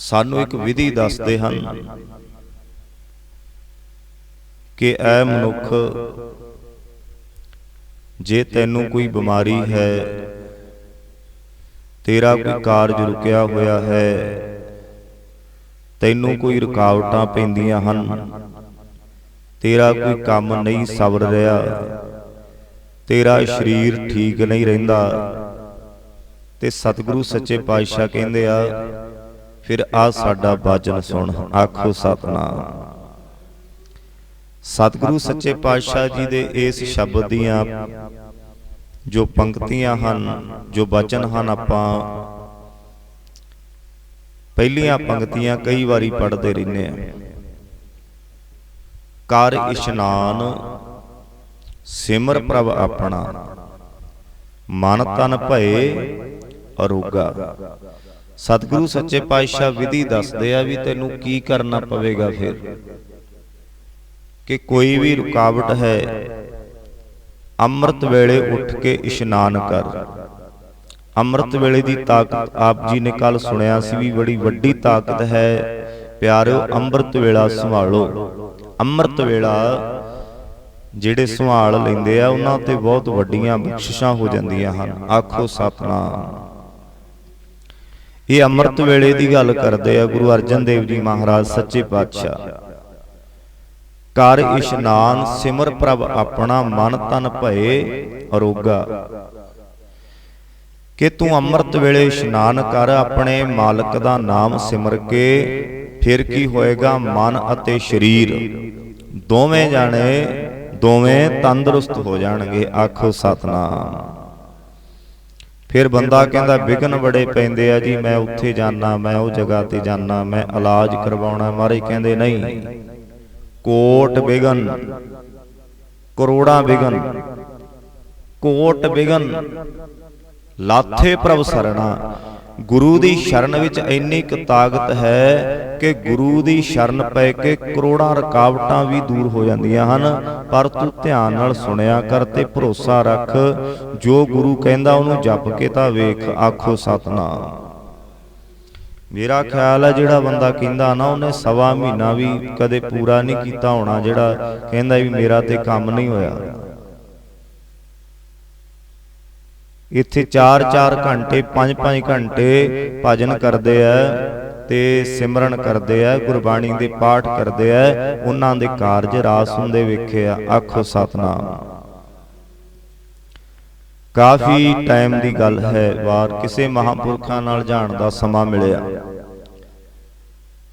ਸਾਨੂੰ ਇੱਕ ਵਿਧੀ ਦੱਸਦੇ ਹਨ ਕਿ ਐ ਮਨੁੱਖ ਜੇ ਤੈਨੂੰ ਕੋਈ ਬਿਮਾਰੀ ਹੈ ਤੇਰਾ ਕੋਈ ਕਾਰਜ ਰੁਕਿਆ ਹੋਇਆ ਹੈ ਤੈਨੂੰ ਕੋਈ ਰੁਕਾਵਟਾਂ ਪੈਂਦੀਆਂ ਹਨ ਤੇਰਾ ਕੋਈ ਕੰਮ ਨਹੀਂ ਸਬਰ ਰਿਹਾ ਤੇਰਾ ਸਰੀਰ ਠੀਕ ਨਹੀਂ ਰਹਿੰਦਾ। ਤੇ ਸਤਿਗੁਰੂ ਸੱਚੇ ਪਾਤਸ਼ਾਹ ਕਹਿੰਦੇ ਆ ਫਿਰ ਆ ਸਾਡਾ ਬਾਜਨ ਸੁਣ, ਆਖੋ ਸਤਨਾਮ। ਸਤਿਗੁਰੂ ਸੱਚੇ ਪਾਤਸ਼ਾਹ ਜੀ ਦੇ ਇਸ ਸ਼ਬਦ ਦੀਆਂ ਜੋ ਪੰਕਤੀਆਂ ਹਨ, ਜੋ ਬਚਨ ਹਨ ਆਪਾਂ, ਪਹਿਲੀਆਂ ਪੰਕਤੀਆਂ ਕਈ ਵਾਰੀ ਪੜ੍ਹਦੇ ਰਹਿੰਦੇ ਆ ਕਰ ਇਸ਼ਨਾਨ, ਸਿਮਰ ਪ੍ਰਭ ਆਪਣਾ, ਮਨ ਤਨ ਭਏ, ਅਰੋਗਾ। ਸਤਿਗੁਰੂ ਸੱਚੇ ਪਾਤਸ਼ਾਹ ਵਿਧੀ ਦੱਸਦੇ ਆ ਵੀ ਤੈਨੂੰ ਕੀ ਕਰਨਾ ਪਵੇਗਾ ਫਿਰ? ਕਿ ਕੋਈ ਵੀ ਰੁਕਾਵਟ ਹੈ ਅੰਮ੍ਰਿਤ ਵੇਲੇ ਉੱਠ ਕੇ ਇਸ਼ਨਾਨ ਕਰ। ਅੰਮ੍ਰਿਤ ਵੇਲੇ ਦੀ ਤਾਕਤ ਆਪ ਜੀ ਨੇ ਕੱਲ ਸੁਣਿਆ ਸੀ ਵੀ ਬੜੀ ਵੱਡੀ ਤਾਕਤ ਹੈ। ਪਿਆਰਿਓ ਅੰਮ੍ਰਿਤ ਵੇਲਾ ਸੰਭਾਲੋ। ਅੰਮ੍ਰਿਤ ਵੇਲਾ ਜਿਹੜੇ ਸੰਭਾਲ ਲੈਂਦੇ ਆ ਉਹਨਾਂ ਤੇ ਬਹੁਤ ਵੱਡੀਆਂ ਬਖਸ਼ਿਸ਼ਾਂ ਹੋ ਜਾਂਦੀਆਂ ਹਨ। ਆਖੋ ਸਤਨਾਮ। ਇਹ ਅੰਮ੍ਰਿਤ ਵੇਲੇ ਦੀ ਗੱਲ ਕਰਦੇ ਆ ਗੁਰੂ ਅਰਜਨ ਦੇਵ ਜੀ ਮਹਾਰਾਜ ਸੱਚੇ ਪਾਤਸ਼ਾਹ। ਕਰ ਇਸ਼ਨਾਨ ਸਿਮਰ ਪ੍ਰਭ ਆਪਣਾ ਮਨ ਤਨ ਭਏ ਅਰੋਗਾ। ਕਿ ਤੂੰ ਅੰਮ੍ਰਿਤ ਵੇਲੇ ਇਸ਼ਨਾਨ ਕਰ ਆਪਣੇ ਮਾਲਕ ਦਾ ਨਾਮ ਸਿਮਰ ਕੇ ਫਿਰ ਕੀ ਹੋਏਗਾ ਮਨ ਅਤੇ ਸਰੀਰ? ਦੋਵੇਂ ਜਾਣੇ ਦੋਵੇਂ ਤੰਦਰੁਸਤ ਹੋ ਜਾਣਗੇ। ਆਖੋ ਸਤਨਾਮ। ਫਿਰ ਬੰਦਾ ਕਹਿੰਦਾ ਵਿਗਨ ਬੜੇ ਪੈਂਦੇ ਆ ਜੀ ਮੈਂ ਉੱਥੇ ਜਾਣਾ ਮੈਂ ਉਹ ਜਗ੍ਹਾ ਤੇ ਜਾਣਾ ਮੈਂ ਇਲਾਜ ਕਰਵਾਉਣਾ ਮਾਰੇ ਕਹਿੰਦੇ ਨਹੀਂ ਕੋਟ ਬਿਗਨ ਕਰੋੜਾਂ ਬਿਗਨ ਕੋਟ ਬਿਗਨ ਲਾਥੇ ਪ੍ਰਭ ਸਰਣਾ ਗੁਰੂ ਦੀ ਸ਼ਰਨ ਵਿੱਚ ਇੰਨੀ ਕੁ ਤਾਕਤ ਹੈ ਕਿ ਗੁਰੂ ਦੀ ਸ਼ਰਨ ਪੈ ਕੇ ਕਰੋੜਾਂ ਰੁਕਾਵਟਾਂ ਵੀ ਦੂਰ ਹੋ ਜਾਂਦੀਆਂ ਹਨ। ਪਰ ਤੂੰ ਧਿਆਨ ਨਾਲ ਸੁਣਿਆ ਕਰ ਤੇ ਭਰੋਸਾ ਰੱਖ। ਜੋ ਗੁਰੂ ਕਹਿੰਦਾ ਉਹਨੂੰ ਜਪ ਕੇ ਤਾਂ ਵੇਖ, ਆਖੋ ਸਤਨਾਮ। ਮੇਰਾ ਖਿਆਲ ਹੈ ਜਿਹੜਾ ਬੰਦਾ ਕਹਿੰਦਾ ਨਾ, ਉਹਨੇ ਸਵਾ ਮਹੀਨਾ ਵੀ ਕਦੇ ਪੂਰਾ ਨਹੀਂ ਕੀਤਾ ਹੋਣਾ, ਜਿਹੜਾ ਕਹਿੰਦਾ ਵੀ ਮੇਰਾ ਤੇ ਕੰਮ ਨਹੀਂ ਹੋਇਆ। ਇੱਥੇ 4-4 ਘੰਟੇ 5-5 ਘੰਟੇ ਭਜਨ ਕਰਦੇ ਆ ਤੇ ਸਿਮਰਨ ਕਰਦੇ ਆ, ਗੁਰਬਾਣੀ ਦੇ ਪਾਠ ਕਰਦੇ ਆ, ਉਹਨਾਂ ਦੇ ਕਾਰਜ ਰਾਸ ਹੁੰਦੇ ਵੇਖੇ ਆ। ਆਖੋ ਸਤਨਾਮ। ਕਾਫੀ ਟਾਈਮ ਦੀ ਗੱਲ ਹੈ, ਵਾਰ ਕਿਸੇ ਮਹਾਪੁਰਖਾਂ ਨਾਲ ਜਾਣ ਦਾ ਸਮਾਂ ਮਿਲਿਆ।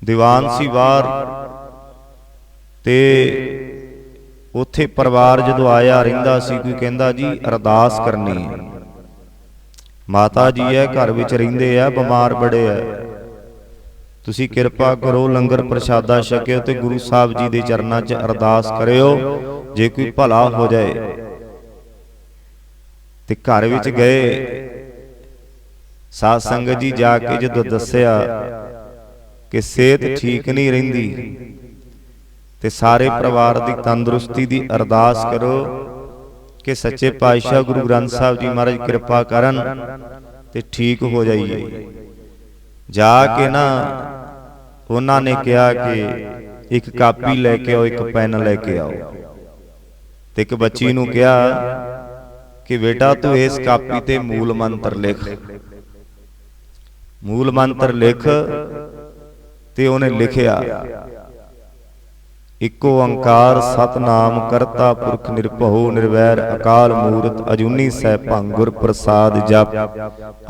ਦੀਵਾਨ ਸੀ ਵਾਰ ਤੇ ਉੱਥੇ ਪਰਿਵਾਰ ਜਦੋਂ ਆਇਆ, ਰਹਿੰਦਾ ਸੀ, ਕੋਈ ਕਹਿੰਦਾ ਜੀ ਅਰਦਾਸ ਕਰਨੀ ਹੈ। ਮਾਤਾ ਜੀ ਹੈ ਘਰ ਵਿੱਚ ਰਹਿੰਦੇ ਆ, ਬਿਮਾਰ ਬੜੇ ਆ। ਤੁਸੀਂ ਕਿਰਪਾ ਕਰੋ, ਲੰਗਰ ਪ੍ਰਸ਼ਾਦਾ ਛਕਿਓ ਤੇ ਗੁਰੂ ਸਾਹਿਬ ਜੀ ਦੇ ਚਰਨਾਂ 'ਚ ਅਰਦਾਸ ਕਰਿਓ, ਜੇ ਕੋਈ ਭਲਾ ਹੋ ਜਾਏ। ਤੇ ਘਰ ਵਿੱਚ ਗਏ। ਸਾਧ ਸੰਗਤ ਜੀ ਜਾ ਕੇ ਜਦੋਂ ਦੱਸਿਆ ਕਿ ਸਿਹਤ ਠੀਕ ਨਹੀਂ ਰਹਿੰਦੀ, ਤੇ ਸਾਰੇ ਪਰਿਵਾਰ ਦੀ ਤੰਦਰੁਸਤੀ ਦੀ ਅਰਦਾਸ ਕਰੋ। ਕਿ ਸੱਚੇ ਪਾਤਸ਼ਾਹ ਗੁਰੂ ਗ੍ਰੰਥ ਸਾਹਿਬ ਜੀ ਮਹਾਰਾਜ ਕਿਰਪਾ ਕਰਨ ਤੇ ਠੀਕ ਹੋ ਜਾਈਏ। ਜਾ ਕੇ ਨਾ ਉਹਨਾਂ ਨੇ ਕਿਹਾ ਕਿ ਇੱਕ ਕਾਪੀ ਲੈ ਕੇ ਆਓ, ਇੱਕ ਪੈਨ ਲੈ ਕੇ ਆਓ। ਤੇ ਇੱਕ ਬੱਚੀ ਨੂੰ ਕਿਹਾ ਕਿ ਬੇਟਾ ਤੂੰ ਇਸ ਕਾਪੀ ਤੇ ਮੂਲ ਮੰਤਰ ਲਿਖ। ਮੂਲ ਮੰਤਰ ਲਿਖ ਤੇ ਉਹਨੇ ਲਿਖਿਆ। ਇਕੋ ਓੰਕਾਰ ਸਤਨਾਮ ਕਰਤਾ ਪੁਰਖ ਨਿਰਭਉ ਨਿਰਵੈਰ ਅਕਾਲ ਮੂਰਤ ਅਜੂਨੀ ਸੈਭੰ ਗੁਰ ਪ੍ਰਸਾਦ ਜਪ।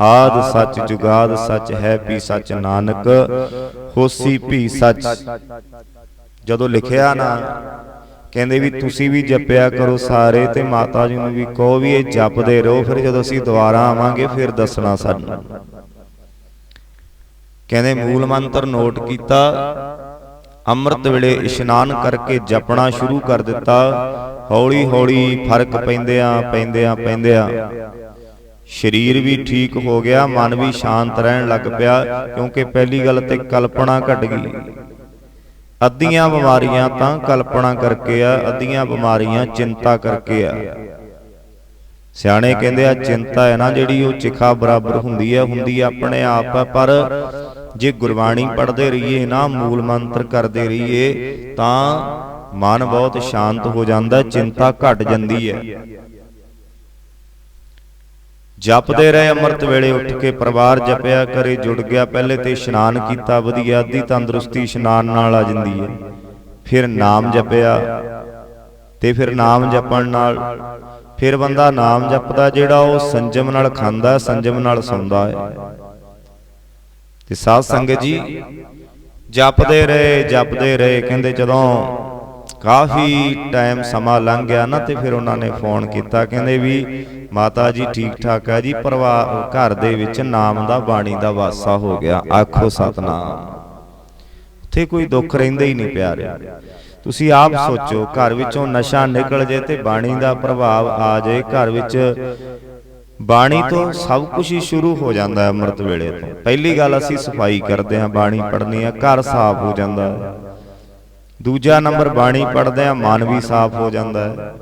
ਆਦ ਸੱਚ ਜੁਗਾਦ ਸੱਚ ਹੈ ਪੀ ਸੱਚ ਨਾਨਕ, ਹੋਸੀ ਵੀ ਸੱਚ। ਜਦੋਂ ਲਿਖਿਆ ਨਾ, ਕਹਿੰਦੇ ਵੀ ਤੁਸੀਂ ਵੀ ਜਪਿਆ ਕਰੋ ਸਾਰੇ ਤੇ ਮਾਤਾ ਜੀ ਨੂੰ ਵੀ ਕਹੋ ਵੀ ਇਹ ਜਪਦੇ ਰਹੋ, ਫਿਰ ਜਦੋਂ ਅਸੀਂ ਦੁਬਾਰਾ ਆਵਾਂਗੇ ਫਿਰ ਦੱਸਣਾ ਸਾਨੂੰ। ਕਹਿੰਦੇ ਮੂਲ ਮੰਤਰ ਨੋਟ ਕੀਤਾ ਅੰਮ੍ਰਿਤ ਵੇਲੇ ਇਸ਼ਨਾਨ ਕਰਕੇ ਜਪਣਾ ਸ਼ੁਰੂ ਕਰ ਦਿੱਤਾ। ਹੌਲੀ ਹੌਲੀ ਫ਼ਰਕ ਪੈਂਦਿਆਂ ਪੈਂਦਿਆਂ ਪੈਂਦਿਆਂ ਸਰੀਰ ਵੀ ਠੀਕ ਹੋ ਗਿਆ ਮਨ ਵੀ ਸ਼ਾਂਤ ਰਹਿਣ ਲੱਗ ਪਿਆ ਕਿਉਂਕਿ ਪਹਿਲੀ ਗੱਲ ਤੇ ਕਲਪਨਾ ਘਟ ਗਈ। ਅੱਧੀਆਂ ਬਿਮਾਰੀਆਂ ਤਾਂ ਕਲਪਨਾ ਕਰਕੇ ਆ ਅੱਧੀਆਂ ਬਿਮਾਰੀਆਂ ਚਿੰਤਾ ਕਰਕੇ ਆ। ਸਿਆਣੇ ਕਹਿੰਦੇ ਆ ਚਿੰਤਾ ਹੈ ਨਾ ਜਿਹੜੀ ਉਹ ਚਿਖਾ ਬਰਾਬਰ ਹੁੰਦੀ ਹੈ ਹੁੰਦੀ ਆਪਣੇ ਆਪ ਪਰ ਜੇ ਗੁਰਬਾਣੀ ਪੜ੍ਹਦੇ ਰਹੀਏ, ਨਾ ਮੂਲ ਮੰਤਰ ਕਰਦੇ ਰਹੀਏ, ਤਾਂ ਮਨ ਬਹੁਤ ਸ਼ਾਂਤ ਹੋ ਜਾਂਦਾ, ਚਿੰਤਾ ਘਟ ਜਾਂਦੀ ਹੈ। ਜਪਦੇ ਰਹੇ ਅੰਮ੍ਰਿਤ ਵੇਲੇ ਉੱਠ ਕੇ ਪਰਿਵਾਰ ਜਪਿਆ ਕਰੇ, ਜੁੜ ਗਿਆ, ਪਹਿਲੇ ਤੇ ਇਸ਼ਨਾਨ ਕੀਤਾ, ਵਧੀਆ, ਅੱਧੀ ਤੰਦਰੁਸਤੀ ਇਸ਼ਨਾਨ ਨਾਲ ਆ ਜਾਂਦੀ ਹੈ। ਫਿਰ ਨਾਮ ਜਪਿਆ, ਤੇ ਫਿਰ ਨਾਮ ਜਪਣ ਨਾਲ, ਫਿਰ ਬੰਦਾ ਨਾਮ ਜਪਦਾ, ਜਿਹੜਾ ਉਹ ਸੰਜਮ ਨਾਲ ਖਾਂਦਾ, ਸੰਜਮ ਨਾਲ ਸੌਂਦਾ ਹੈ। ਤੇ ਸਾਧ ਸੰਗਤ ਜੀ ਜਪਦੇ ਰਹੇ ਜਪਦੇ ਰਹੇ, ਕਹਿੰਦੇ ਜਦੋਂ ਕਾਫੀ ਟਾਈਮ ਸਮਾਂ ਲੰਘ ਗਿਆ ਨਾ, ਤੇ ਫਿਰ ਉਹਨਾਂ ਨੇ ਫੋਨ ਕੀਤਾ, ਕਹਿੰਦੇ ਵੀ ਮਾਤਾ ਜੀ ਠੀਕ ਠਾਕ ਹੈ ਜੀ ਪਰਿਵਾਰ ਘਰ ਦੇ ਵਿੱਚ ਨਾਮ ਦਾ, ਬਾਣੀ ਦਾ ਵਾਸਾ ਹੋ ਗਿਆ, ਆਖੋ ਸਤਨਾਮ। ਉੱਥੇ ਕੋਈ ਦੁੱਖ ਰਹਿੰਦਾ ਹੀ ਨਹੀਂ ਪਿਆਰੇ ਤੁਸੀਂ ਆਪ ਸੋਚੋ, ਘਰ ਵਿੱਚੋਂ ਨਸ਼ਾ ਨਿਕਲ ਜੇ ਤੇ ਬਾਣੀ ਦਾ ਪ੍ਰਭਾਵ ਆ ਜਾਏ ਘਰ ਵਿੱਚ ਬਾਣੀ ਤੋਂ ਸਭ ਕੁਝ ਹੀ ਸ਼ੁਰੂ ਹੋ ਜਾਂਦਾ ਹੈ ਅੰਮ੍ਰਿਤ ਵੇਲੇ ਤੋਂ। ਪਹਿਲੀ ਗੱਲ ਅਸੀਂ ਸਫ਼ਾਈ ਕਰਦੇ ਹਾਂ ਬਾਣੀ ਪੜ੍ਹਨੀ ਆ ਘਰ ਸਾਫ਼ ਹੋ ਜਾਂਦਾ। ਹੈ ਦੂਜਾ ਨੰਬਰ ਬਾਣੀ ਪੜ੍ਹਦੇ ਆ ਮਨ ਵੀ ਸਾਫ਼ ਹੋ ਜਾਂਦਾ ਹੈ।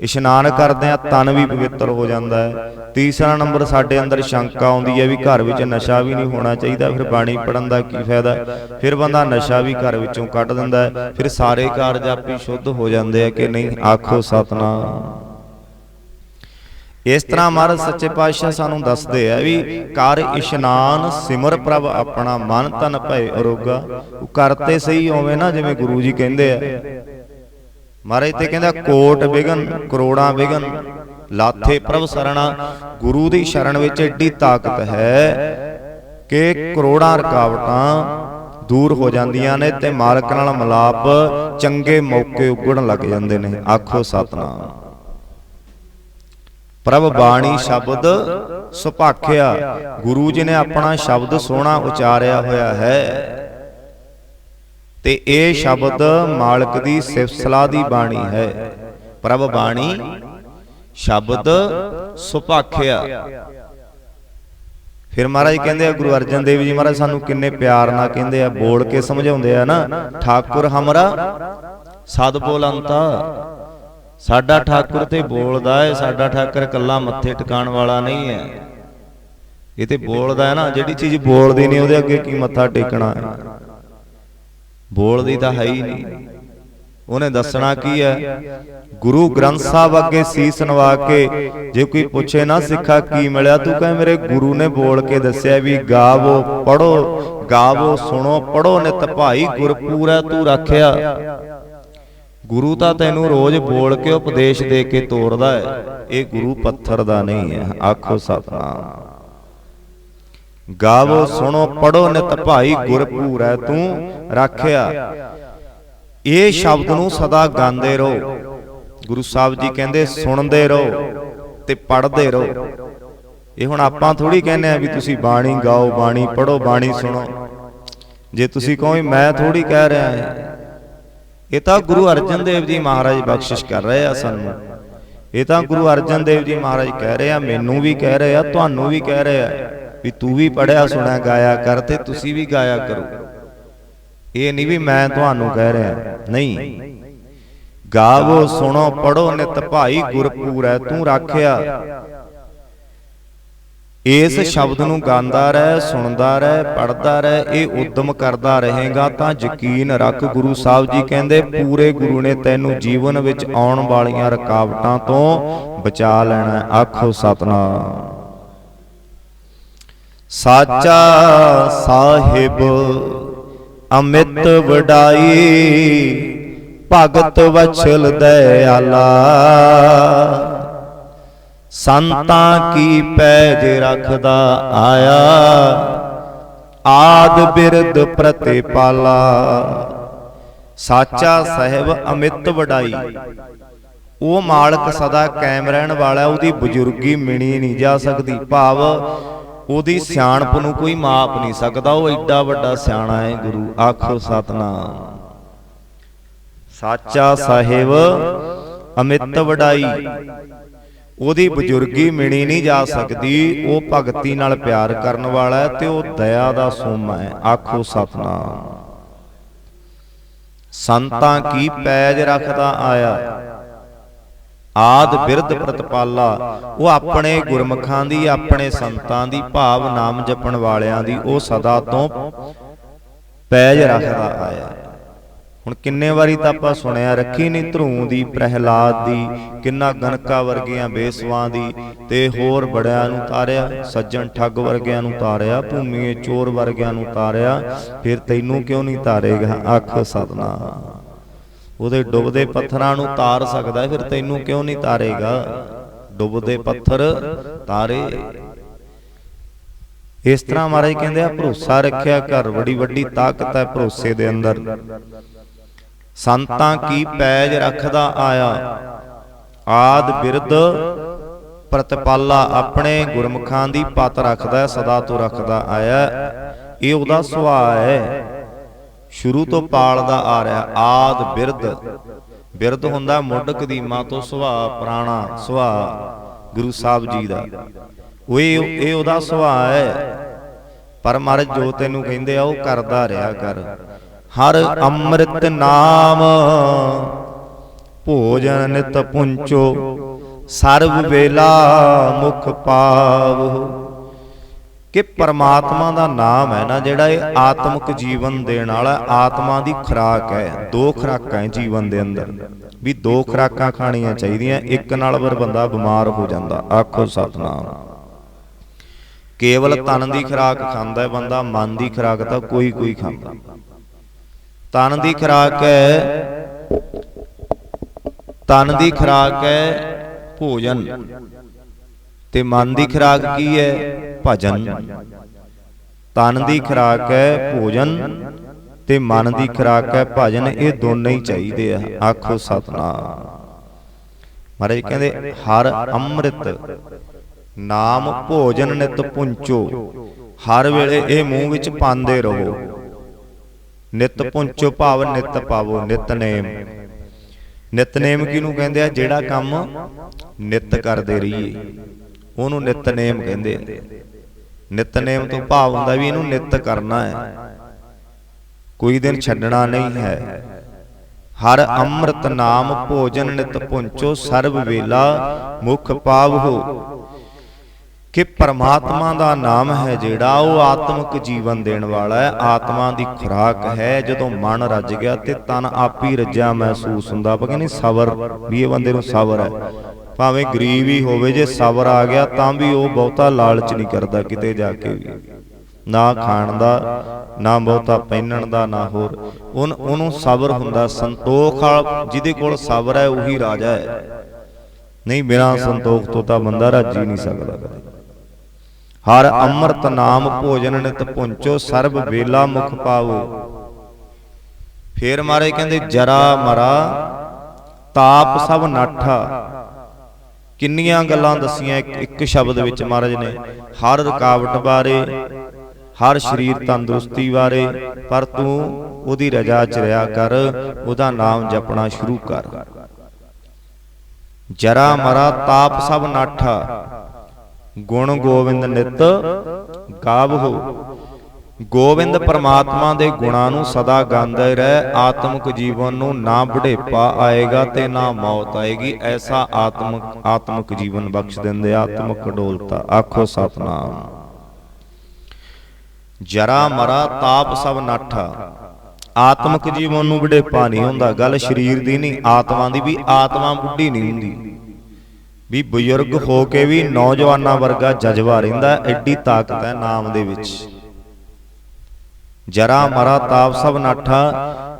ਇਸ਼ਨਾਨ ਕਰਦੇ ਆ ਤਨ ਵੀ ਪਵਿੱਤਰ ਹੋ ਜਾਂਦਾ ਹੈ। ਤੀਸਰਾ ਨੰਬਰ ਸਾਡੇ ਅੰਦਰ ਸ਼ੰਕਾ ਆਉਂਦੀ ਹੈ ਵੀ ਘਰ ਵਿੱਚ ਨਸ਼ਾ ਵੀ ਨਹੀਂ ਹੋਣਾ ਚਾਹੀਦਾ ਫਿਰ ਬਾਣੀ ਪੜਨ ਦਾ ਕੀ ਫਾਇਦਾ? ਫਿਰ ਬੰਦਾ ਨਸ਼ਾ ਵੀ ਘਰ ਵਿੱਚੋਂ ਕੱਢ ਦਿੰਦਾ ਹੈ ਫਿਰ ਸਾਰੇ ਕਾਰਜ ਆਪੇ ਸ਼ੁੱਧ ਹੋ ਜਾਂਦੇ ਆ ਕਿ ਨਹੀਂ ਆਖੋ ਸਤਨਾਮ ਇਸ ਤਰ੍ਹਾਂ ਮਹਾਰਾਜ ਸੱਚੇ ਪਾਤਸ਼ਾਹ ਸਾਨੂੰ ਦੱਸਦੇ ਆ ਵੀ ਕਰ ਇਸ਼ਨਾਨ ਸਿਮਰ ਪ੍ਰਭ ਆਪਣਾ ਮਨ ਤਨ ਭੈ ਅਰੋਗਾ। ਉਹ ਕਰਤੇ ਸਹੀ ਹੋਵੇ ਨਾ, ਜਿਵੇਂ ਗੁਰੂ ਜੀ ਕਹਿੰਦੇ ਆ। ਮਹਾਰਾਜ ਤੇ ਕਹਿੰਦਾ, ਕੋਟ ਵਿਗਨ, ਕਰੋੜਾਂ ਵਿਗਨ, ਲਾਥੇ ਪ੍ਰਭ ਸਰਣਾ, ਗੁਰੂ ਦੀ ਸ਼ਰਨ ਵਿੱਚ ਏਡੀ ਤਾਕਤ ਹੈ ਕਿ ਕਰੋੜਾਂ ਰੁਕਾਵਟਾਂ ਦੂਰ ਹੋ ਜਾਂਦੀਆਂ ਨੇ ਤੇ ਮਾਲਕ ਨਾਲ ਮਲਾਪ ਚੰਗੇ ਮੌਕੇ ਉਗੜਨ ਲੱਗ ਜਾਂਦੇ ਨੇ। ਆਖੋ ਸਤਨਾਮ। ਪ੍ਰਭ ਬਾਣੀ ਸ਼ਬਦ ਸੁਭਾਖਿਆ। ਗੁਰੂ ਜੀ ਨੇ ਆਪਣਾ ਸ਼ਬਦ ਸੋਹਣਾ ਉਚਾਰਿਆ ਹੋਇਆ ਹੈ। ਤੇ ਇਹ ਸ਼ਬਦ ਮਾਲਕ ਦੀ ਸਿਫਤਸਲਾ ਦੀ ਬਾਣੀ ਹੈ। ਪ੍ਰਭ ਬਾਣੀ ਸ਼ਬਦ ਸੁਭਾਖਿਆ। ਫਿਰ ਮਹਾਰਾਜ ਕਹਿੰਦੇ ਆ ਗੁਰੂ ਅਰਜਨ ਦੇਵ ਜੀ ਮਹਾਰਾਜ ਸਾਨੂੰ ਕਿੰਨੇ ਪਿਆਰ ਨਾਲ ਕਹਿੰਦੇ ਆ ਬੋਲ ਕੇ ਸਮਝਾਉਂਦੇ ਆ ਨਾ ਠਾਕੁਰ ਹਮਰਾ ਸਦ ਬੋਲੰਤਾ ਸਾਡਾ ਠਾਕੁਰ ਤੇ ਬੋਲਦਾ ਹੈ ਸਾਡਾ ਠਾਕੁਰ ਕੱਲਾ ਮੱਥੇ ਟਿਕਾਣ ਵਾਲਾ ਨਹੀਂ ਹੈ। ਇਹ ਤੇ ਬੋਲਦਾ ਹੈ ਨਾ, ਜਿਹੜੀ ਚੀਜ਼ ਬੋਲਦੀ ਨਹੀਂ, ਉਹਦੇ ਅੱਗੇ ਕੀ ਮੱਥਾ ਟੇਕਣਾ ਹੈ? ਬੋਲਦੀ ਤਾਂ ਹੈ ਹੀ ਨਹੀਂ। ਉਹਨੇ ਦੱਸਣਾ ਕੀ ਹੈ? ਗੁਰੂ ਗ੍ਰੰਥ ਸਾਹਿਬ ਅੱਗੇ ਸੀਸ ਨਵਾ ਕੇ ਜੇ ਕੋਈ ਪੁੱਛੇ ਨਾ, ਸਿੱਖਾ ਕੀ ਮਿਲਿਆ? ਤੂੰ ਕਹੇ, ਮੇਰੇ ਗੁਰੂ ਨੇ ਬੋਲ ਕੇ ਦੱਸਿਆ ਵੀ ਗਾਵੋ ਪੜੋ ਗਾਵੋ, ਸੁਣੋ ਪੜੋ ਨਿਤ ਭਾਈ, ਗੁਰਪੂਰਾ ਤੂੰ ਰੱਖਿਆ। ਗੁਰੂ ਤਾਂ ਤੈਨੂੰ ਰੋਜ਼ ਬੋਲ ਕੇ ਉਪਦੇਸ਼ ਦੇ ਕੇ ਤੋਰਦਾ ਹੈ। ਇਹ ਗੁਰੂ ਪੱਥਰ ਦਾ ਨਹੀਂ ਹੈ। ਆਖੋ ਸਤਨਾਮ। ਗਾਵੋ ਸੁਣੋ ਪੜੋ ਨਿਤ ਭਾਈ ਗੁਰਪੂਰ ਹੈ ਤੂੰ ਰੱਖਿਆ। ਇਹ ਸ਼ਬਦ ਨੂੰ ਸਦਾ ਗਾਉਂਦੇ ਰਹੋ। ਗੁਰੂ ਸਾਹਿਬ ਜੀ ਕਹਿੰਦੇ ਸੁਣਦੇ ਰਹੋ ਤੇ ਪੜ੍ਹਦੇ ਰਹੋ। ਇਹ ਹੁਣ ਆਪਾਂ ਥੋੜੀ ਕਹਿੰਦੇ ਆ ਵੀ ਤੁਸੀਂ ਬਾਣੀ ਗਾਓ ਬਾਣੀ ਪੜੋ ਬਾਣੀ ਸੁਣੋ। ਜੇ ਤੁਸੀਂ ਕਹੋ ਮੈਂ ਥੋੜੀ ਕਹਿ ਰਿਹਾ ਹਾਂ। ਇਹ ਤਾਂ ਗੁਰੂ ਅਰਜਨ ਦੇਵ ਜੀ ਮਹਾਰਾਜ ਬਖਸ਼ਿਸ਼ ਕਰ ਰਹੇ ਆ ਸਾਨੂੰ। ਇਹ ਤਾਂ ਗੁਰੂ ਅਰਜਨ ਦੇਵ ਜੀ ਮਹਾਰਾਜ ਕਹਿ ਰਹੇ ਆ, ਮੈਨੂੰ ਵੀ ਕਹਿ ਰਹੇ ਆ, ਤੁਹਾਨੂੰ ਵੀ ਕਹਿ ਰਹੇ ਆ ਵੀ ਤੂੰ ਵੀ ਪੜਿਆ ਸੁਣਿਆ, ਗਾਇਆ ਕਰ ਤੇ ਤੁਸੀਂ ਵੀ ਗਾਇਆ ਕਰੋ। ਇਹ ਨਹੀਂ ਵੀ ਮੈਂ ਤੁਹਾਨੂੰ ਕਹਿ ਰਿਹਾ, ਨਹੀਂ। ਗਾਵੋ, ਸੁਣੋ ਪੜੋ ਨਿਤ ਭਾਈ ਗੁਰਪੂਰ ਹੈ ਤੂੰ ਰਾਖਿਆ ਇਸ ਸ਼ਬਦ ਨੂੰ ਗਾਉਂਦਾ ਰਹਿ, ਸੁਣਦਾ ਰਹਿ ਪੜਦਾ ਰਹਿ, ਇਹ ਉਦਮ ਕਰਦਾ ਰਹੇਗਾ। ਤਾਂ ਯਕੀਨ ਰੱਖ ਗੁਰੂ ਸਾਹਿਬ ਜੀ ਕਹਿੰਦੇ, ਪੂਰੇ ਗੁਰੂ ਨੇ ਤੈਨੂੰ ਜੀਵਨ ਵਿੱਚ ਆਉਣ ਵਾਲੀਆਂ ਰੁਕਾਵਟਾਂ ਤੋਂ ਬਚਾ ਲੈਣਾ ਆਖੋ ਸਤਨਾਮ। ਸਾਚਾ ਸਾਹਿਬ, ਅਮਿਤ ਵਡਾਈ, ਭਗਤ ਵਛਲ ਦਇਆਲਾ। ਸੰਤਾਂ ਕੀ ਪੈਜ ਰੱਖਦਾ ਆਇਆ? ਆਦ ਬਿਰਦ ਪ੍ਰਤਿਪਾਲਾ। ਸਾਚਾ ਸਾਹਿਬ ਅਮਿਤ ਵਡਾਈ। ਉਹ ਮਾਲਕ ਸਦਾ ਕਾਇਮ ਰਹਿਣ ਵਾਲਾ ਉਹਦੀ ਬਜ਼ੁਰਗੀ ਮਿਣੀ ਨਹੀਂ ਜਾ ਸਕਦੀ। ਭਾਵ ਉਹਦੀ ਸਿਆਣਪ ਨੂੰ ਕੋਈ ਮਾਪ ਨਹੀਂ ਸਕਦਾ, ਉਹ ਐਡਾ ਵੱਡਾ ਸਿਆਣਾ ਹੈ ਗੁਰੂ, ਆਖੋ ਸਤਨਾਮ। ਸਾਚਾ ਸਾਹਿਬ ਅਮਿਤ ਵਡਾਈ। ਉਹਦੀ ਬਜ਼ੁਰਗੀ ਮਿਣੀ ਨਹੀਂ ਜਾ ਸਕਦੀ, ਉਹ ਭਗਤੀ ਨਾਲ ਪਿਆਰ ਕਰਨ ਵਾਲਾ ਹੈ ਤੇ ਉਹ ਦਇਆ ਦਾ ਸੋਮਾ ਹੈ। ਆਖੋ ਸਤਨਾਮ। ਸੰਤਾਂ ਕੀ ਪੈਜ ਰੱਖਦਾ ਆਇਆ? ਆਦ ਬਿਰਧ ਪ੍ਰਤਪਾਲਾ, ਉਹ ਆਪਣੇ ਗੁਰਮੁਖਾਂ ਦੀ, ਆਪਣੇ ਸੰਤਾਂ ਦੀ, ਭਾਵ ਨਾਮ ਜਪਣ ਵਾਲਿਆਂ ਦੀ, ਉਹ ਸਦਾ ਤੋਂ ਪੈਜ ਰੱਖਦਾ ਆਇਆ। ਹੁਣ ਕਿੰਨੇ ਵਾਰੀ ਤਾਂ ਆਪਾਂ ਸੁਣਿਆ, ਰੱਖੀ ਨਹੀਂ ਧਰੂ ਦੀ, ਪ੍ਰਹਿਲਾਦ ਦੀ, ਕਿੰਨਾ ਗਨਕਾ ਵਰਗੀਆਂ ਬੇਸਵਾਂ ਦੀ, ਤੇ ਹੋਰ ਬੜਿਆਂ ਨੂੰ ਤਾਰਿਆ, ਸੱਜਣ ਠੱਗ ਵਰਗਿਆਂ ਨੂੰ ਤਾਰਿਆ, ਭੂਮੀਏ ਚੋਰ ਵਰਗਿਆਂ ਨੂੰ ਤਾਰਿਆ, ਫਿਰ ਤੈਨੂੰ ਕਿਉਂ ਨਹੀਂ ਤਾਰੇਗਾ ਆਖ ਸਤਨਾਮ ਉਹਦੇ ਡੁੱਬਦੇ ਪੱਥਰਾਂ ਨੂੰ ਤਾਰ ਸਕਦਾ, ਫਿਰ ਤੈਨੂੰ ਕਿਉਂ ਨਹੀਂ ਤਾਰੇਗਾ? ਡੁੱਬਦੇ ਪੱਥਰ ਤਾਰੇ। ਇਸ ਤਰ੍ਹਾਂ ਮਹਾਰਾਜ ਕਹਿੰਦੇ ਆ, ਭਰੋਸਾ ਰੱਖਿਆ ਘਰ ਬੜੀ ਵੱਡੀ ਤਾਕਤ ਹੈ ਭਰੋਸੇ ਦੇ ਅੰਦਰ। ਸੰਤਾਂ ਕੀ ਪੈਜ ਰੱਖਦਾ ਆਇਆ? ਆਦ ਬਿਰਧ ਪ੍ਰਤਪਾਲਾ ਆਪਣੇ ਗੁਰਮੁਖਾਂ ਦੀ ਪਤ ਰੱਖਦਾ, ਸਦਾ ਤੋਂ ਰੱਖਦਾ ਆਇਆ। ਇਹ ਉਹਦਾ ਸੁਭਾਅ ਹੈ। ਸ਼ੁਰੂ ਤੋਂ ਪਾਲਦਾ ਆ ਰਿਹਾ। ਆਦ ਬਿਰਧ। ਬਿਰਧ ਹੁੰਦਾ ਮੁੱਢ ਕਦੀਮਾ ਤੋਂ ਸੁਭਾਅ, ਪੁਰਾਣਾ ਸੁਭਾਅ, ਗੁਰੂ ਸਾਹਿਬ ਜੀ ਦਾ। ਉਹ ਇਹ ਇਹ ਉਹਦਾ ਸੁਭਾਅ ਹੈ। ਪਰ ਮਹਾਰਾਜ ਜੋ ਤੈਨੂੰ ਕਹਿੰਦੇ ਆ, ਉਹ ਕਰਦਾ ਰਿਹਾ ਕਰ। ਹਰ ਅੰਮ੍ਰਿਤ ਨਾਮ। ਭੋਜਨ ਨਿਤ ਪੁੰਚੋ ਸਰਬ ਵੇਲਾ ਮੁਖ ਪਾਵੋ। ਕਿ ਪਰਮਾਤਮਾ ਦਾ ਨਾਮ ਹੈ ਨਾ, ਜਿਹੜਾ ਇਹ ਆਤਮਿਕ ਜੀਵਨ ਦੇਣ ਵਾਲਾ, ਆਤਮਾ ਦੀ ਖੁਰਾਕ ਹੈ। ਦੋ ਖੁਰਾਕਾਂ ਹੈ ਜੀਵਨ ਦੇ ਅੰਦਰ। ਵੀ ਦੋ ਖੁਰਾਕਾਂ ਖਾਣੀਆਂ ਚਾਹੀਦੀਆਂ, ਇੱਕ ਨਾਲ ਵਰ ਬੰਦਾ ਬਿਮਾਰ ਹੋ ਜਾਂਦਾ। ਆਖੋ ਸਤਨਾਮ। ਕੇਵਲ ਤਨ ਦੀ ਖੁਰਾਕ ਖਾਂਦਾ ਹੈ ਬੰਦਾ, ਮਨ ਦੀ ਖੁਰਾਕ ਤਾਂ ਕੋਈ ਕੋਈ ਖਾਂਦਾ। ਤਨ ਦੀ ਖੁਰਾਕ ਹੈ। ਤਨ ਦੀ ਖੁਰਾਕ ਹੈ ਭੋਜਨ। ਤੇ ਮਨ ਦੀ ਖੁਰਾਕ ਕੀ ਹੈ? ਭਜਨ। ਤਨ ਦੀ ਖੁਰਾਕ ਹੈ ਭੋਜਨ। ਤੇ ਮਨ ਦੀ ਖੁਰਾਕ ਹੈ ਭਜਨ। ਇਹ ਦੋਨੇ ਹੀ ਚਾਹੀਦੇ ਆ। ਆਖੋ ਸਤਨਾਮ। ਮਹਾਰਾਜ ਕਹਿੰਦੇ ਹਰ ਅੰਮ੍ਰਿਤ ਨਾਮ ਭੋਜਨ ਨਿਤ ਪੁੰਚੋ। ਹਰ ਵੇਲੇ ਇਹ ਮੂੰਹ ਵਿੱਚ ਪਾਉਂਦੇ ਰਹੋ। ਨਿਤ ਪੁੰਚੋ ਭਾਵ ਨਿਤ ਪਾਵੋ ਨਿਤਨੇਮ ਨਿਤਨੇਮ ਕਿਹਨੂੰ ਕਹਿੰਦੇ ਆ? ਜਿਹੜਾ ਕੰਮ ਨਿਤ ਕਰਦੇ ਰਹੀਏ। ਉਹਨੂੰ ਨਿਤਨੇਮ ਕਹਿੰਦੇ ਆ। ਨਿਤਨੇਮ ਤੋਂ ਭਾਵ ਹੁੰਦਾ ਵੀ ਇਹਨੂੰ ਨਿਤ ਕਰਨਾ ਹੈ। ਕੋਈ ਦਿਨ ਛੱਡਣਾ ਨਹੀਂ ਹੈ। ਹਰ ਅੰਮ੍ਰਿਤ ਨਾਮ ਭੋਜਨ ਨਿਤ ਪੁੰਚੋ ਸਰਬ ਵੇਲਾ ਮੁਖ ਪਾਵਹੋ ਕਿ ਪਰਮਾਤਮਾ ਦਾ ਨਾਮ ਹੈ ਜਿਹੜਾ ਉਹ ਆਤਮਿਕ ਜੀਵਨ ਦੇਣ ਵਾਲਾ ਹੈ। ਆਤਮਾ ਦੀ ਖੁਰਾਕ ਹੈ। ਜਦੋਂ ਮਨ ਰੱਜ ਗਿਆ ਤੇ ਤਨ ਆਪ ਹੀ ਰੱਜਿਆ ਮਹਿਸੂਸ ਹੁੰਦਾ। ਆਪਾਂ ਕਹਿੰਦੇ ਸਬਰ ਵੀ ਇਹ ਬੰਦੇ ਨੂੰ ਸਬਰ ਹੈ। ਭਾਵੇਂ ਗਰੀਬ ਹੀ ਹੋਵੇ, ਜੇ ਸਬਰ ਆ ਗਿਆ ਤਾਂ ਵੀ ਉਹ ਬਹੁਤਾ ਲਾਲਚ ਨਹੀਂ ਕਰਦਾ ਕਿਤੇ ਜਾ ਕੇ ਵੀ। ਨਾ ਖਾਣ ਦਾ, ਨਾ ਬਹੁਤਾ ਪਹਿਨਣ ਦਾ, ਨਾ ਹੋਰ। ਉਹਨ- ਉਹਨੂੰ ਸਬਰ ਹੁੰਦਾ। ਸੰਤੋਖ ਜਿਹਦੇ ਕੋਲ ਸਬਰ ਹੈ, ਉਹੀ ਰਾਜਾ ਹੈ। ਨਹੀਂ, ਬਿਨਾਂ ਸੰਤੋਖ ਤੋਂ ਤਾਂ ਬੰਦਾ ਰਾਜੀ ਨਹੀਂ ਸਕਦਾ। ਹਰ ਅੰਮ੍ਰਿਤ ਨਾਮ ਭੋਜਨ ਨਿਤ ਪੁੰਚੋ, ਸਰਬ ਵੇਲਾ ਮੁਖ ਪਾਵੋ। ਫੇਰ ਮਾਰੇ ਕਹਿੰਦੇ, ਜਰਾ ਮਰਾ, ਤਾਪ ਸਭ ਨਾਠਾ। ਕਿੰਨੀਆਂ ਗੱਲਾਂ ਦਸੀਆਂ ਇੱਕ ਸ਼ਬਦ ਵਿੱਚ ਮਹਾਰਾਜ ਨੇ। ਹਰ ਰੁਕਾਵਟ ਬਾਰੇ, ਹਰ ਸਰੀਰ ਤੰਦਰੁਸਤੀ ਬਾਰੇ, ਪਰ ਤੂੰ ਉਹਦੀ ਰਜਾ ਚ ਰਿਆ ਕਰ, ਉਹਦਾ ਨਾਮ ਜਪਣਾ ਸ਼ੁਰੂ ਕਰ। ਜਰਾ ਮਰਾ, ਤਾਪ ਸਭ ਨਾਠਾ। ਗੁਣ ਗੋਬਿੰਦ ਨਿਤ ਗਾਵਹੋ। ਗੋਬਿੰਦ ਪਰਮਾਤਮਾ ਦੇ ਗੁਣਾਂ ਨੂੰ ਸਦਾ ਗਾਉਂਦੇ ਰਹਿ, ਆਤਮਿਕ ਜੀਵਨ ਨੂੰ ਨਾ ਬੁਢੇਪਾ ਆਏਗਾ ਤੇ ਨਾ ਮੌਤ ਆਏਗੀ। ਐਸਾ ਆਤਮਿਕ ਆਤਮਿਕ ਜੀਵਨ ਬਖਸ਼ ਦਿੰਦੇ ਆਤਮਿਕ ਡੋਲਤਾ ਆਖੋ ਸਤਨਾਮ। ਜਰਾ ਮਰਾ ਤਾਪ ਸਭ ਨਾਠਾ। ਆਤਮਿਕ ਜੀਵਨ ਨੂੰ ਬੁਢੇਪਾ ਨਹੀਂ ਹੁੰਦਾ। ਗੱਲ ਸਰੀਰ ਦੀ ਨਹੀਂ, ਆਤਮਾ ਦੀ ਵੀ। ਆਤਮਾ ਬੁੱਢੀ ਨਹੀਂ ਹੁੰਦੀ। ਵੀ ਬਜ਼ੁਰਗ ਹੋ ਕੇ ਵੀ ਨੌਜਵਾਨਾਂ ਵਰਗਾ ਜਜ਼ਬਾ ਰਹਿੰਦਾ ਹੈ, ਐਡੀ ਤਾਕਤ ਹੈ ਨਾਮ ਦੇ ਵਿੱਚ। ਜਰਾ ਮਰਾ ਤਾਪ ਸਭ ਨਾਠਾ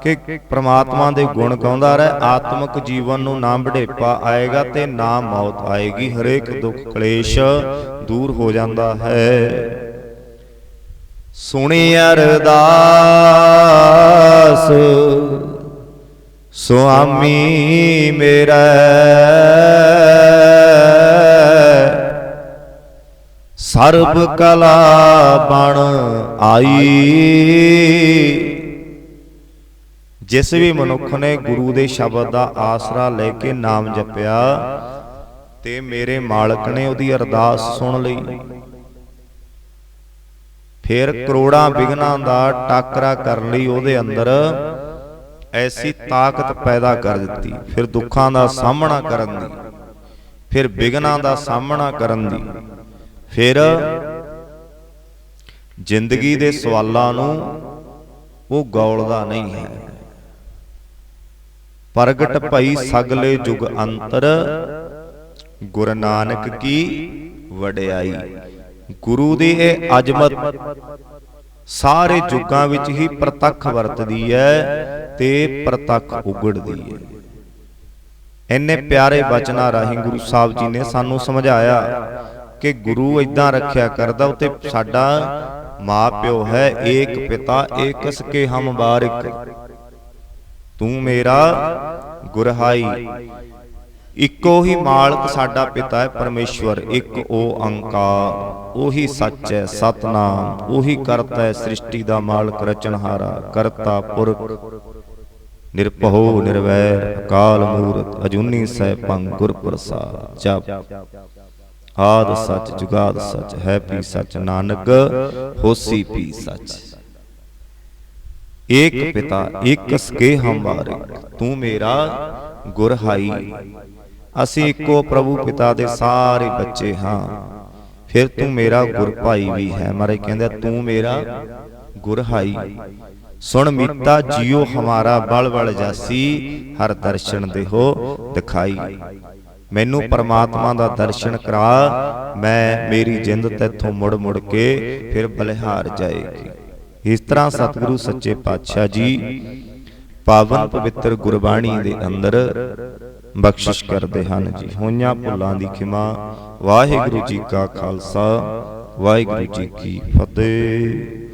ਕਿ ਪ੍ਰਮਾਤਮਾ ਦੇ ਗੁਣ ਗਾਉਂਦਾ ਰਹਿ ਆਤਮਿਕ ਜੀਵਨ ਨੂੰ ਨਾ ਬੁਢੇਪਾ ਆਏਗਾ ਤੇ ਨਾ ਮੌਤ ਆਏਗੀ ਹਰੇਕ ਦੁੱਖ ਕਲੇਸ਼ ਦੂਰ ਹੋ ਜਾਂਦਾ ਹੈ। ਸੁਣੀ ਅਰਦਾਸ ਸੁਆਮੀ ਮੇਰਾ ਸਰਬ ਕਲਾ ਬਣ ਆਈ। ਜਿਸ ਵੀ ਮਨੁੱਖ ਨੇ ਗੁਰੂ ਦੇ ਸ਼ਬਦ ਦਾ ਆਸਰਾ ਲੈ ਕੇ ਨਾਮ ਜਪਿਆ ਤੇ ਮੇਰੇ ਮਾਲਕ ਨੇ ਉਹਦੀ ਅਰਦਾਸ ਸੁਣ ਲਈ। ਫਿਰ ਕਰੋੜਾਂ ਵਿਗਨਾਂ ਦਾ ਟਾਕਰਾ ਕਰਨ ਲਈ ਉਹਦੇ ਅੰਦਰ ਐਸੀ ਤਾਕਤ ਪੈਦਾ ਕਰ ਦਿੱਤੀ। ਫਿਰ ਦੁੱਖਾਂ ਦਾ ਸਾਹਮਣਾ ਕਰਨ ਦੀ। ਫਿਰ ਵਿਗਨਾਂ ਦਾ ਸਾਹਮਣਾ ਕਰਨ ਦੀ। ਫਿਰ ਜ਼ਿੰਦਗੀ ਦੇ ਸਵਾਲਾਂ ਨੂੰ ਉਹ ਗੌਲਦਾ ਨਹੀਂ ਹੈ। ਪ੍ਰਗਟ ਭਈ ਸਗਲੇ ਜੁਗ ਅੰਤਰ ਗੁਰੂ ਨਾਨਕ ਕੀ ਵਡਿਆਈ। ਗੁਰੂ ਦੀ ਇਹ ਅਜਮਤ ਸਾਰੇ ਯੁੱਗਾਂ ਵਿੱਚ ਹੀ ਪ੍ਰਤੱਖ ਵਰਤਦੀ ਹੈ ਤੇ ਪ੍ਰਤੱਖ ਉਗੜਦੀ ਹੈ। ਇੰਨੇ ਪਿਆਰੇ ਬਚਨਾਂ ਰਾਹੀਂ ਗੁਰੂ ਸਾਹਿਬ ਜੀ ਨੇ ਸਾਨੂੰ ਸਮਝਾਇਆ। ਕਿ ਗੁਰੂ ਇਦਾਂ ਰੱਖਿਆ ਕਰਦਾ ਉਤੇ ਸਾਡਾ ਮਾਪਿਓ ਹੈ, ਏਕ ਪਿਤਾ, ਏਕਸ ਕੇ ਹਮ ਬਾਰਿਕ। ਤੂੰ ਮੇਰਾ ਗੁਰਹਾਈ। ਇੱਕੋ ਹੀ ਮਾਲਕ ਸਾਡਾ ਪਿਤਾ ਹੈ, ਪਰਮੇਸ਼ਵਰ, ਇੱਕ ਓੰਕਾਰ ਉਹੀ ਸੱਚ ਹੈ, ਸਤਨਾਮ। ਉਹੀ ਕਰਤਾ ਹੈ, ਸ੍ਰਿਸ਼ਟੀ ਦਾ ਮਾਲਕ, ਰਚਨਹਾਰਾ, ਕਰਤਾ ਪੁਰਖ। ਨਿਰਭਉ, ਨਿਰਵੈਰ, ਅਕਾਲ ਮੂਰਤ, ਅਜੂਨੀ ਸੈਭੰ ਗੁਰ ਪ੍ਰਸਾਦ ਜਪ। ਆਦ ਸੱਚ, ਜੁਗਾਦ ਸੱਚ, ਹੈ ਪੀ ਸੱਚ, ਨਾਨਕ, ਹੋਸੀ ਪੀ ਸੱਚ। ਏਕ ਪਿਤਾ ਏਕਸ ਕੇ ਹਮਾਰੇ ਤੂੰ ਮੇਰਾ ਗੁਰਹਾਈ। ਅਸੀਂ ਇੱਕੋ ਪ੍ਰਭੂ ਪਿਤਾ ਦੇ ਸਾਰੇ ਬੱਚੇ ਹਾਂ। ਫਿਰ ਤੂੰ ਮੇਰਾ ਗੁਰ ਭਾਈ ਵੀ ਹੈ। ਮਾਰੇ ਕਹਿੰਦਾ ਤੂੰ ਮੇਰਾ ਗੁਰਹਾਈ। ਸੁਣ ਮੀਤਾ, ਜੀਓ ਹਮਾਰਾ ਬਲ ਬਲ ਜਾਸੀ, ਹਰ ਦਰਸ਼ਨ ਦੇਹੋ ਦਿਖਾਈ। ਮੈਨੂੰ ਪਰਮਾਤਮਾ ਦਾ ਦਰਸ਼ਨ ਕਰਾ ਮੈਂ ਮੇਰੀ ਜਿੰਦ ਤੇਥੋਂ ਮੁੜ ਮੁੜ ਕੇ ਫਿਰ ਬਲਿਹਾਰ ਜਾਏਗੀ। ਇਸ ਤਰ੍ਹਾਂ ਸਤਿਗੁਰੂ ਸੱਚੇ ਪਾਤਸ਼ਾਹ ਜੀ ਪਾਵਨ ਪਵਿੱਤਰ ਗੁਰਬਾਣੀ ਦੇ ਅੰਦਰ ਬਖਸ਼ਿਸ਼ ਕਰਦੇ ਹਨ ਜੀ। ਹੋਈਆਂ ਭੁੱਲਾਂ ਦੀ ਖਿਮਾ। ਵਾਹਿਗੁਰੂ ਜੀ ਕਾ ਖਾਲਸਾ। ਵਾਹਿਗੁਰੂ ਜੀ ਕੀ ਫਤਿਹ।